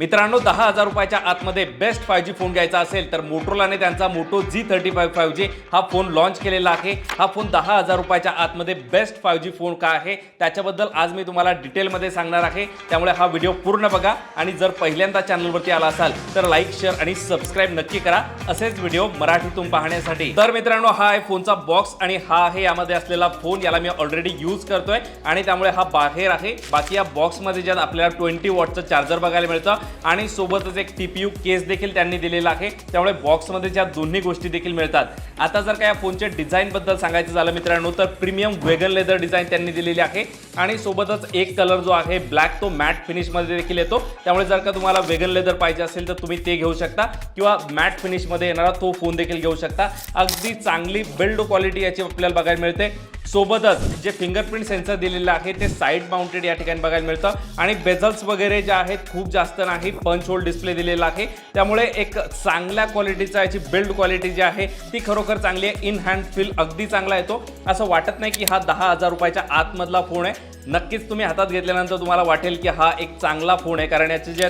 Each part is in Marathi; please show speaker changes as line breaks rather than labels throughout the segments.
मित्रांनो दहा हजार रुपयाच्या आतमध्ये बेस्ट फाय जी फोन घ्यायचा असेल तर मोटोलाने त्यांचा Moto G thirty five five G हा फोन लॉन्च केलेला आहे. हा फोन दहा हजार रुपयाच्या आतमध्ये बेस्ट फाय जी फोन का आहे त्याच्याबद्दल आज मी तुम्हाला डिटेलमध्ये सांगणार आहे. त्यामुळे हा व्हिडिओ पूर्ण बघा आणि जर पहिल्यांदा चॅनलवरती आला असाल तर लाईक शेअर आणि सबस्क्राईब नक्की करा. असेच व्हिडिओ मराठीतून पाहण्यासाठी. तर मित्रांनो हा आहे फोनचा बॉक्स आणि हा आहे यामध्ये असलेला फोन याला मी ऑलरेडी यूज करतोय. आणि त्यामुळे हा बाहेर आहे. बाकी या बॉक्समध्ये ज्यात आपल्याला ट्वेंटी वॉटचं चार्जर बघायला मिळतं आणि सोबतच एक टीपीयू केस देखील त्यांनी दिलेला आहे. त्यामुळे बॉक्समध्ये ज्या दोन्ही गोष्टी देखील मिळतात. आता जर का या फोनच्या डिझाईनबद्दल सांगायचं झालं मित्रांनो तर प्रीमियम वेगन लेदर डिझाईन त्यांनी दिलेली आहे. आणि सोबतच एक कलर जो आहे ब्लॅक तो मॅट फिनिशमध्ये देखील येतो. त्यामुळे जर का तुम्हाला वेगन लेदर पाहिजे असेल तर तुम्ही ते घेऊ शकता. किंवा मॅट फिनिशमध्ये येणारा तो फोन देखील घेऊ शकता. अगदी चांगली बिल्ड क्वालिटी याची आपल्याला बघायला मिळते. सोबतच जे फिंगरप्रिंट सेन्सर दिलेलं आहे ते साईड माउंटेड या ठिकाणी बघायला मिळतं. आणि बेझल्स वगैरे जे आहेत खूप जास्त नाही पंच होल डिस्प्ले दिलेला आहे. त्यामुळे एक चांगल्या क्वालिटीचा याची बिल्ड क्वालिटी जी आहे ती खरोखर चांगली आहे. इन हँड फील अगदी चांगला येतो. असं वाटत नाही की हा दहा हजार रुपयाच्या आतमधला फोन आहे. नक्कीच तुम्ही हातात घेतल्यानंतर तुम्हाला वाटेल की हा एक चांगला फोन आहे कारण याचे जे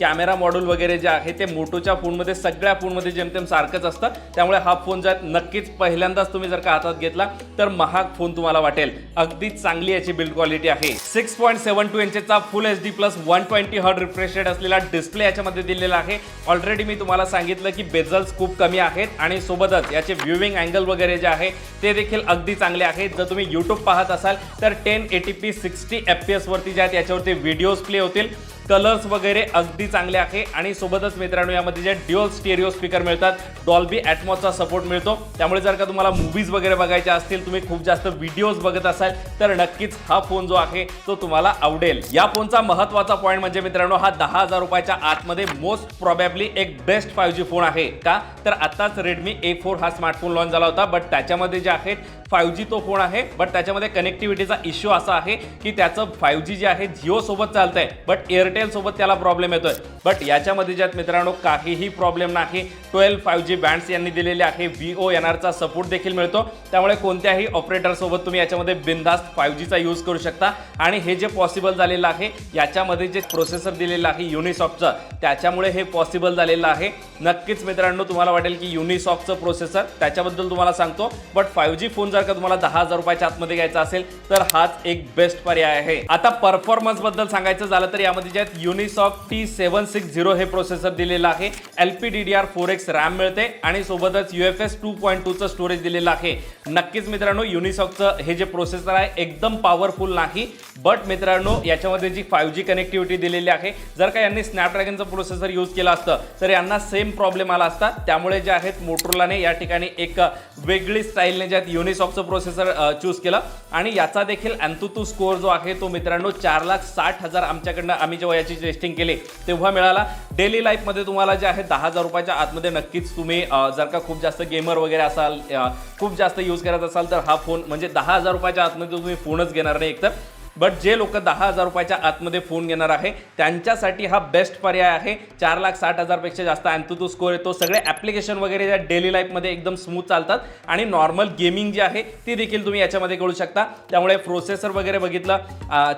कॅमेरा मॉड्यूल वगैरे जे आहे ते मोटोच्या फोनमध्ये सगळ्या फोनमध्ये जेमतेम सारखंच असतं. त्यामुळे हा फोन जर नक्कीच पहिल्यांदाच तुम्ही जर का हातात घेतला तर महाग फोन तुम्हाला वाटेल. अगदी चांगली याची बिल्ड क्वालिटी आहे. Six point seven two इंचेचा full H D plus one twenty hertz refresh rate असलेला डिस्प्ले याच्यामध्ये दिलेला आहे. ऑलरेडी मी तुम्हाला सांगितलं की बेझल्स खूप कमी आहेत आणि सोबतच याचे व्ह्यूविंग अँगल वगैरे जे आहे ते देखील अगदी चांगले आहेत जर तुम्ही यूट्यूब पाहत असाल तर ten eighty P sixty F P एसवरती जे आहेत याच्यावरती व्हिडिओज प्ले होतील. कलर्स वगैरे अगदी चांगले आहे. आणि सोबतच मित्रांनो यामध्ये जे ड्युअल स्टेरिओ स्पीकर मिळतात डॉल्बी ॲटमॉसचा सपोर्ट मिळतो. त्यामुळे जर का तुम्हाला मूवीज वगैरे बघायच्या असतील तुम्ही खूप जास्त व्हिडिओज बघत असाल तर नक्कीच हा फोन जो आहे तो तुम्हाला आवडेल. या फोनचा महत्त्वाचा पॉईंट म्हणजे मित्रांनो हा दहा हजार रुपयाच्या आतमध्ये मोस्ट प्रॉबॅबली एक बेस्ट फाईव्ह जी फोन आहे. का? तर आताच रेडमी ए फोर हा स्मार्टफोन लॉन्च झाला होता बट त्याच्यामध्ये जे आहेत फाईव्ह जी तो फोन आहे बट त्याच्यामध्ये कनेक्टिव्हिटीचा इश्यू असा आहे की त्याचं फाईव्ह जी जे आहे जिओ सोबत चालतंय. बट एअरटेल सोबत त्याला प्रॉब्लेम येतोय. बट याच्यामध्ये ज्यात मित्रांनो काहीही प्रॉब्लेम नाही. ट्वेल्व फाईव्ह जी बँड्स यांनी दिलेले आहे. व्ही ओ एन आरचा सपोर्ट देखील मिळतो. त्यामुळे कोणत्याही ऑपरेटरसोबत तुम्ही याच्यामध्ये बिंदास्त फाईव्ह जीचा यूज करू शकता. आणि हे जे पॉसिबल झालेलं आहे याच्यामध्ये जे प्रोसेसर दिलेलं आहे युनिसॉफ्टचं त्याच्यामुळे हे पॉसिबल झालेलं आहे. नक्कीच मित्रांनो तुम्हाला वाटेल की युनिसॉफ्टचं प्रोसेसर त्याच्याबद्दल तुम्हाला सांगतो. बट फाईव्ह जी फोन जर का तुम्हाला दहा हजार रुपयाच्या आतमध्ये घ्यायचा असेल तर हाच एक बेस्ट पर्याय आहे. आता परफॉर्मन्सबद्दल सांगायचं झालं तर यामध्ये जे ज्यात Unisoc T seven six zero हे प्रोसेसर दिलेलं आहे. L P D D R four X RAM मिळते आणि सोबतच U F S two point टूचं storage दिलेलं आहे. नक्कीच मित्रांनो युनिसॉकचं हे जे प्रोसेसर आहे एकदम पॉवरफुल नाही बट मित्रांनो याच्यामध्ये जी फाईव्ह जी कनेक्टिव्हिटी दिलेली आहे जर का यांनी स्नॅपड्रॅगनचं प्रोसेसर यूज केलं असतं तर यांना सेम प्रॉब्लेम आला असता. त्यामुळे जे आहेत मोटरोलाने या ठिकाणी एक वेगळी स्टाईलने ज्यात युनिसॉकचं प्रोसेसर चूज केलं. आणि याचा देखील अँतुतू स्कोअर जो आहे तो मित्रांनो चार लाख साठ हजार आमच्याकडनं आम्ही जेव्हा याची टेस्टिंग केली तेव्हा मिळाला. डेली लाईफमध्ये तुम्हाला जे आहे दहा हजार रुपयाच्या आतमध्ये नक्कीच तुम्ही जर का खूप जास्त गेमर वगैरे असाल खूप जास्त यूज करत असाल तर हा फोन म्हणजे दहा हजार रुपयाच्या आतमध्ये तुम्ही फोनच घेणार नाही एकतर. बट जे लोक दहा हजार रुपयाच्या आतमध्ये फोन घेणार आहे त्यांच्यासाठी हा बेस्ट पर्याय आहे. चार लाख साठ हजारपेक्षा जास्त अँतुतू स्कोर येतो. सगळे ॲप्लिकेशन वगैरे ज्या डेली लाईफमध्ये एकदम स्मूथ चालतात. आणि नॉर्मल गेमिंग जी आहे ती देखील तुम्ही याच्यामध्ये करू शकता. त्यामुळे प्रोसेसर वगैरे बघितलं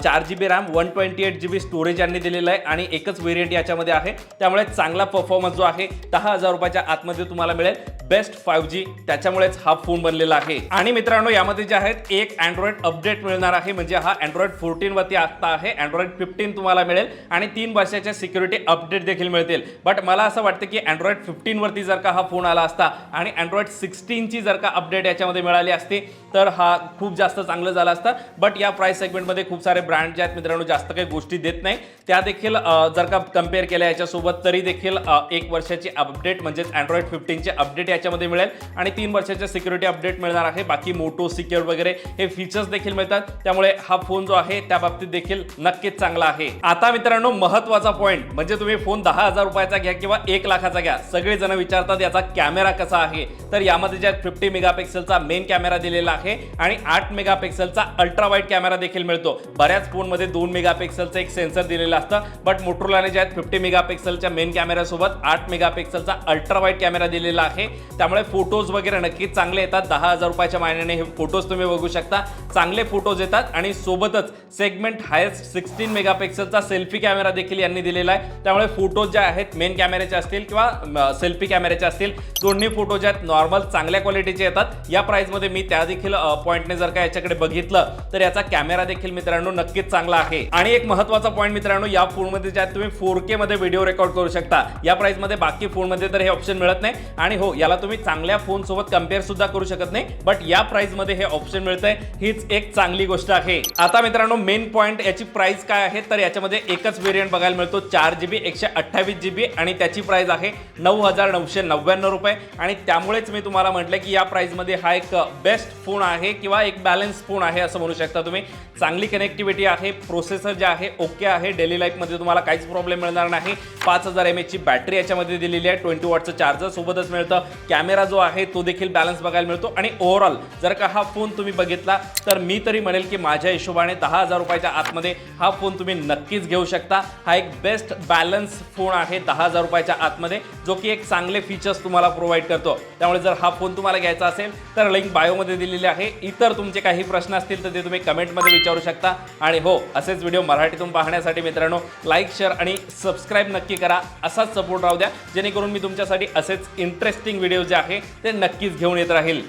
चार G B RAM one twenty eight G B storage यांनी दिलेलं आहे आणि एकच व्हेरियंट याच्यामध्ये आहे. त्यामुळे चांगला परफॉर्मन्स जो आहे दहा हजार रुपयाच्या आतमध्ये तुम्हाला मिळेल. बेस्ट फाईव्ह जी त्याच्यामुळेच हा फोन बनलेला आहे. आणि मित्रांनो यामध्ये जे आहेत एक अँड्रॉइड अपडेट मिळणार आहे. म्हणजे हा अँड्रॉइड अँड्रॉइड फोर्टीनवरती आता आहे. अँड्रॉइड फिफ्टीन तुम्हाला मिळेल आणि तीन वर्षाच्या सिक्युरिटी अपडेट देखील मिळतील. बट मला असं वाटतं की अँड्रॉइड फिफ्टीनवरती जर का हा फोन आला असता आणि अँड्रॉइड सिक्स्टीनची जर का अपडेट याच्यामध्ये मिळाली असती तर हा खूप जास्त चांगलं झालं असतं. बट या प्राईस सेगमेंटमध्ये खूप सारे ब्रँड जे आहेत मित्रांनो जास्त काही गोष्टी देत नाही. त्या देखील जर का कंपेअर केल्या याच्यासोबत तरी देखील एक वर्षाची अपडेट म्हणजेच अँड्रॉइड फिफ्टीनचे अपडेट याच्यामध्ये मिळेल. आणि तीन वर्षाचे सिक्युरिटी अपडेट मिळणार आहे. बाकी मोटो सिक्युअर वगैरे हे फीचर्स देखील मिळतात. त्यामुळे हा फोन जो आहे त्या बाबतीत देखील नक्कीच चांगला आहे. आता मित्रांनो महत्त्वाचा पॉईंट म्हणजे तुम्ही फोन दहा हजार रुपयाचा घ्या किंवा एक लाखाचा घ्या. सगळे जण विचारतात याचा कॅमेरा कसा आहे? तर यामध्ये ज्या फिफ्टी मेगापिक्सेलचा मेन कॅमेरा दिलेला आहे आणि आठ मेगापिक्सेलचा अल्ट्रा वाईट कॅमेरा देखील मिळतो. बऱ्याच फोनमध्ये दोन मेगापिक्सेलचं एक सेन्सर दिलेलं असतं बट मोटरोलाने ज्या फिफ्टी मेगापिक्सेलच्या मेन कॅमेऱ्यासोबत आठ मेगापिक्सेलचा अल्ट्रा वाईट कॅमेरा दिलेला आहे त्यामुळे फोटोज वगैरे नक्कीच चांगले येतात. दहा हजार रुपयाच्या महिन्याने हे फोटोज तुम्ही बघू शकता. चांगले फोटोज येतात आणि सोबतच सोबतच सेगमेंट हायस्ट सिक्स्टीन मेगापिक्सलचा सेल्फी कॅमेरा देखील यांनी दिलेला आहे. त्यामुळे फोटो जे आहेत मेन कॅमेऱ्याचे असतील किंवा सेल्फी कॅमेऱ्याचे असतील दोन्ही फोटो जे आहेत नॉर्मल चांगल्या क्वालिटीचे येतात. या प्राइसमध्ये मी त्या देखील पॉईंटने जर का याच्याकडे बघितलं तर याचा कॅमेरा देखील मित्रांनो नक्कीच चांगला आहे. आणि एक महत्त्वाचा पॉईंट मित्रांनो या फोनमध्ये ज्यात तुम्ही फोर के मध्ये व्हिडिओ रेकॉर्ड करू शकता. या प्राइसमध्ये बाकी फोनमध्ये तर हे ऑप्शन मिळत नाही. आणि हो याला तुम्ही चांगल्या फोन सोबत कंपेअर सुद्धा करू शकत नाही. बट या प्राइसमध्ये हे ऑप्शन मिळतंय. हीच एक चांगली गोष्ट आहे. आता मित्रांनो मेन पॉईंट याची प्राइस काय आहे? तर याच्यामध्ये एकच व्हेरियंट बघायला मिळतो. चार जी बी एकशे अठ्ठावीस जी बी आणि त्याची प्राइस आहे नऊ हजार नऊशे नव्याण्णव रुपये. आणि त्यामुळेच मी तुम्हाला म्हटलं की या प्राईजमध्ये हा एक बेस्ट फोन आहे किंवा एक बॅलन्स फोन आहे असं म्हणू शकता तुम्ही. चांगली कनेक्टिव्हिटी आहे प्रोसेसर जे आहे ओके आहे. डेली लाईफमध्ये तुम्हाला काहीच प्रॉब्लेम मिळणार नाही. पाच हजार एम एचची बॅटरी याच्यामध्ये दिलेली आहे. ट्वेंटी वॉटचं चार्जर सोबतच मिळतं. कॅमेरा जो आहे तो देखील बॅलन्स बघायला मिळतो. आणि ओव्हरऑल जर का हा फोन तुम्ही बघितला तर मी तरी म्हणेल की माझ्या हिशोबाने दहा हजार रुपयाच्या आतमध्ये हा फोन तुम्ही नक्कीच घेऊ शकता. हा एक बेस्ट बॅलन्स फोन आहे दहा हजार रुपयाच्या आतमध्ये जो की एक चांगले फीचर्स तुम्हाला प्रोव्हाइड करतो. त्यामुळे जर हा फोन तुम्हाला घ्यायचा असेल तर लिंक बायोमध्ये दिलेली आहे. इतर तुमचे काही प्रश्न असतील तर ते तुम्ही कमेंटमध्ये विचारू शकता. आणि हो असेच व्हिडिओ मराठीतून पाहण्यासाठी मित्रांनो लाईक शेअर आणि सबस्क्राईब नक्की करा. असाच सपोर्ट राहू द्या जेणेकरून मी तुमच्यासाठी असेच इंटरेस्टिंग व्हिडिओ जे आहे ते नक्कीच घेऊन येत राहील.